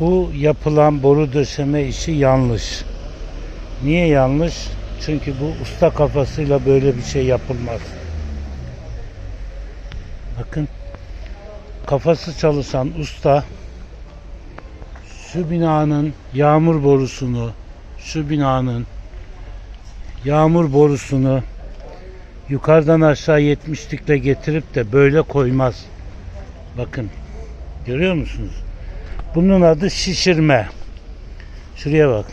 Bu yapılan boru döşeme işi yanlış. Niye yanlış? Çünkü bu usta kafasıyla böyle bir şey yapılmaz. Bakın kafası çalışan usta şu binanın yağmur borusunu şu binanın yağmur borusunu yukarıdan aşağı 70'likle getirip de böyle koymaz. Bakın görüyor musunuz? Bunun adı şişirme. Şuraya bak.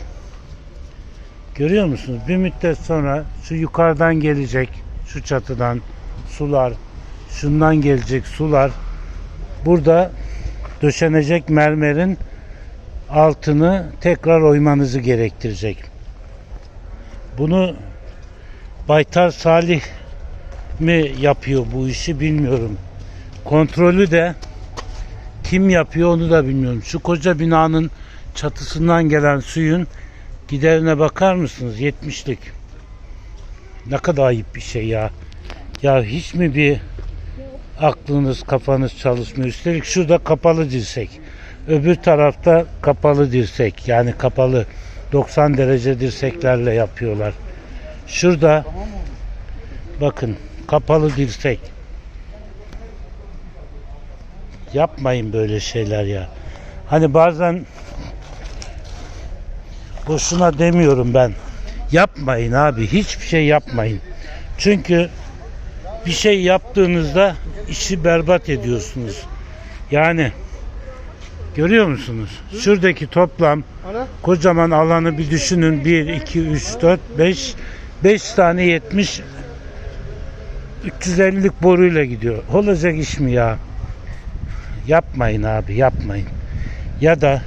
Görüyor musunuz? Bir müddet sonra şu yukarıdan gelecek şu çatıdan sular şundan gelecek sular burada döşenecek mermerin altını tekrar oymanızı gerektirecek. Bunu Baytar Salih mi yapıyor bu işi bilmiyorum. Kontrolü de kim yapıyor onu da bilmiyorum. Şu koca binanın çatısından gelen suyun giderine bakar mısınız? 70'lik. Ne kadar ayıp bir şey ya. Ya hiç mi bir aklınız kafanız çalışmıyor? Üstelik şurada kapalı dirsek. Öbür tarafta kapalı dirsek. Yani kapalı 90 derece dirseklerle yapıyorlar. Şurada bakın kapalı dirsek. Yapmayın böyle şeyler ya. Hani bazen boşuna demiyorum ben. Yapmayın abi. Hiçbir şey yapmayın. Çünkü bir şey yaptığınızda işi berbat ediyorsunuz. Yani görüyor musunuz? Şuradaki toplam kocaman alanı bir düşünün. 1, 2, 3, 4, 5 5 tane 70 350'lik boruyla gidiyor. Olacak iş mi ya? Yapmayın abi yapmayın. Ya da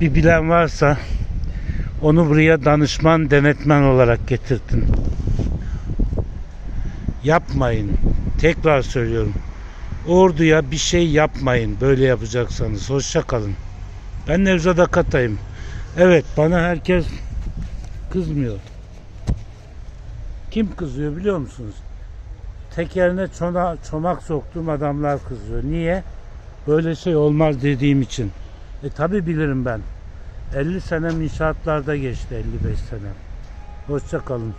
bir bilen varsa onu buraya danışman denetmen olarak getirtin. Yapmayın. Tekrar söylüyorum. Orduya bir şey yapmayın böyle yapacaksanız. Hoşça kalın. Ben Nevzat Akatay'ım. Evet bana herkes kızmıyor. Kim kızıyor biliyor musunuz? Tekerine çona, çomak soktuğum adamlar kızıyor. Niye? Böyle şey olmaz dediğim için. E tabi bilirim ben. 50 senem inşaatlarda geçti 55 sene. Hoşça kalın.